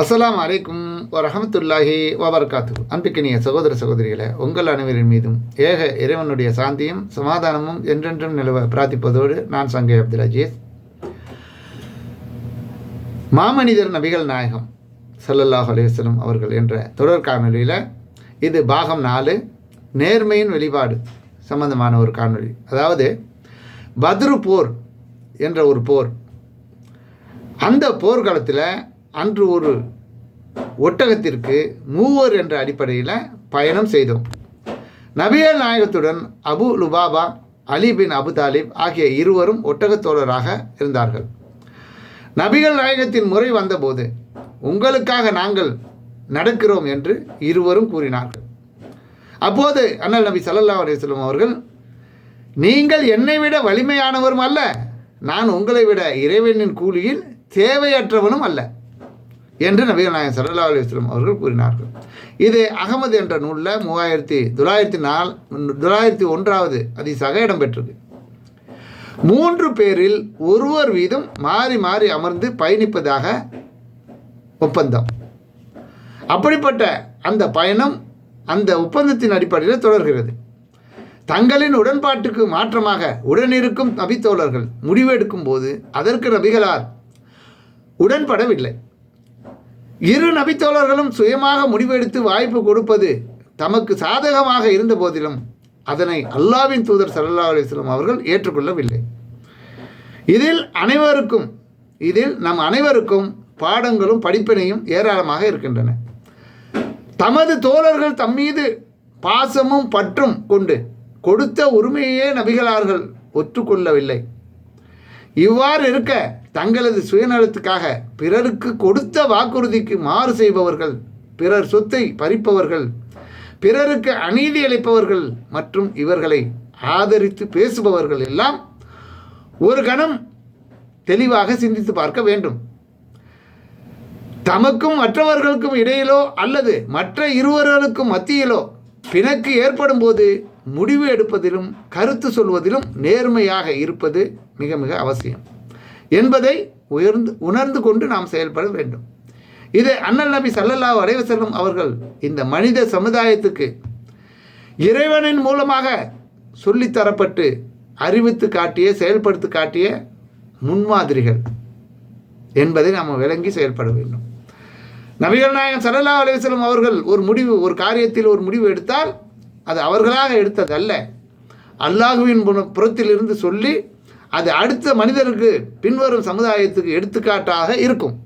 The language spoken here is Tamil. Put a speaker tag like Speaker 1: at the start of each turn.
Speaker 1: அஸ்லாம் அலைக்கும் வரஹமத்துல்லாஹி வபர்காத்து அன்பிக்கினிய சகோதர சகோதரிகளை உங்கள் அனைவரின் மீதும் ஏக இறைவனுடைய சாந்தியும் சமாதானமும் என்றென்றும் நிலவ பிரார்த்திப்பதோடு நான் சங்கை அப்துல் அஜீஸ். மாமனிதர் நபிகள் நாயகம் சல்லல்லாஹ் அலைஹி அவர்கள் என்ற தொடர் காணொலியில் இது பாகம் நாலு நேர்மையின் வெளிப்பாடு சம்பந்தமான ஒரு காணொளி. அதாவது பத்ரு போர் என்ற ஒரு போர். அந்த போர்க்காலத்தில் அன்று ஒரு ஒட்டகத்திற்கு மூவர் என்ற அடிப்படையில் பயணம் செய்தோம். நபியல் நாயகத்துடன் Abu Lubaba Ali bin Abu Talib ஆகிய இருவரும் ஒட்டகத்தோழராக இருந்தார்கள். நபிகள் நாயகத்தின் முறை வந்தபோது உங்களுக்காக நாங்கள் நடக்கிறோம் என்று இருவரும் கூறினார்கள். அப்போது அண்ணல் நபி சல்லல்லா அலிஸ்லம் அவர்கள் நீங்கள் என்னை விட வலிமையானவரும் அல்ல. நான் உங்களை விட இறைவனின் கூலியில் தேவையற்றவனும் அல்ல. என்று நபிகள் நாயகம் ஸல்லல்லாஹு அலைஹி அவர்கள் கூறினார்கள். இது அகமது என்ற நூலில் மூவாயிரத்தி தொள்ளாயிரத்தி நால் தொள்ளாயிரத்தி ஒன்றாவது அதிசாக இடம்பெற்றது. மூன்று பேரில் ஒருவர் வீதம் மாறி மாறி அமர்ந்து பயணிப்பதாக ஒப்பந்தம். அப்படிப்பட்ட அந்த பயணம் அந்த ஒப்பந்தத்தின் அடிப்படையில் தொடர்கிறது. தங்களின் உடன்பாட்டுக்கு மாற்றமாக உடனிருக்கும் நபித்தோழர்கள் முடிவெடுக்கும் போது அதற்கு நபிகளார் உடன்படவில்லை. இரு நபித்தோழர்களும் சுயமாக முடிவெடுத்து வாய்ப்பு கொடுப்பது தமக்கு சாதகமாக இருந்த போதிலும் அதனை அல்லாவின் தூதர் சல்லா அலிஸ்லாம் அவர்கள் ஏற்றுக்கொள்ளவில்லை. இதில் அனைவருக்கும் இதில் நம் அனைவருக்கும் பாடங்களும் படிப்பினையும் ஏராளமாக இருக்கின்றன. தமது தோழர்கள் தம்மீது பாசமும் பற்றும் கொண்டு கொடுத்த உரிமையே நபிகளார்கள் ஒற்றுக்கொள்ளவில்லை இவ்வாறு இருக்க தங்களது சுயநலத்துக்காக பிறருக்கு கொடுத்த வாக்குறுதிக்கு மாறு செய்பவர்கள் பிறர் சொத்தை பறிப்பவர்கள் பிறருக்கு அநீதி அளிப்பவர்கள் மற்றும் இவர்களை ஆதரித்து பேசுபவர்கள் எல்லாம் ஒரு கணம் தெளிவாக சிந்தித்து பார்க்க வேண்டும். தமக்கும் மற்றவர்களுக்கும் இடையிலோ அல்லது மற்ற இருவர்களுக்கும் மத்தியிலோ பிணக்கு ஏற்படும் போது முடிவு எடுப்பதிலும் கருத்து சொல்வதிலும் நேர்மையாக இருப்பது மிக மிக அவசியம். என்பதை உயர்ந்து உணர்ந்து கொண்டு நாம் செயல்பட வேண்டும். இதை அண்ணல் நபி சல்லல்லா வரைவசல்லம் அவர்கள் இந்த மனித சமுதாயத்துக்கு இறைவனின் மூலமாக சொல்லித்தரப்பட்டு அறிவித்து காட்டிய செயல்படுத்தி காட்டிய முன்மாதிரிகள் என்பதை நாம் விளங்கி செயல்பட வேண்டும். நபிகள் நாயகம் சல்லல்லா அலைஹி அவர்கள் ஒரு முடிவு ஒரு காரியத்தில் ஒரு முடிவு எடுத்தால் அது அவர்களாக எடுத்ததல்ல. அல்லாஹுவின் புற- புறத்திலிருந்து சொல்லி அது அடுத்த மனிதருக்கு பின்வரும் சமுதாயத்துக்கு எடுத்துக்காட்டாக இருக்கும்.